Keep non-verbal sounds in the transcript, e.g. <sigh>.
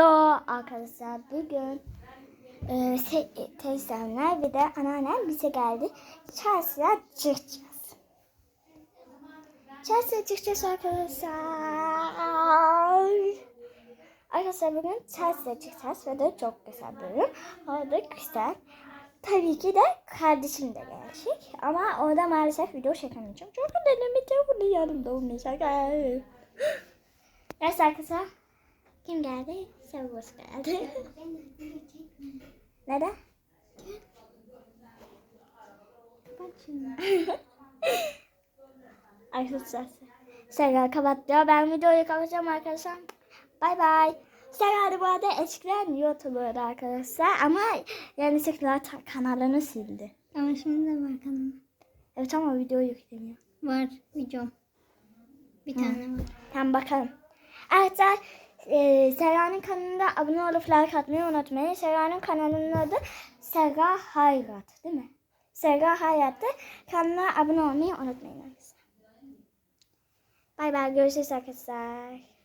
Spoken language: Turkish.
Hello arkadaşlar bugün e, se- teyzemler ve de anneannem bize geldi. Chelsea'ye çıkacağız. Chelsea'ye çıkacağız arkadaşlar. Arkadaşlar bugün Chelsea'ye çıkacağız ve de çok güzel bölüm. Orada güzel. Tabii ki de kardeşim de gelecek. Ama orada maalesef video çekemeyeceğim. Çünkü dedemin telefonu yanımda olmayacak. <gasps> Neyse arkadaşlar. Kim geldi? Sevgos geldi. <laughs> Neden? arkadaşlar. Serra kapatıyor. Ben videoyu kapatacağım arkadaşlar. Bay bay. Serra bu arada eskiden YouTuber arkadaşlar ama yanlışlıkla ta- kanalını sildi. Ama şimdi de var kanalım. Evet ama video yükleniyor. Var videom. Bir tane var. Tamam bakalım. Arkadaşlar e, Serra'nın kanalına abone olup like atmayı unutmayın. Serra'nın kanalının adı Serra Hayrat değil mi? Serra Hayrat'ta kanalına abone olmayı unutmayın arkadaşlar. Bay bay görüşürüz arkadaşlar.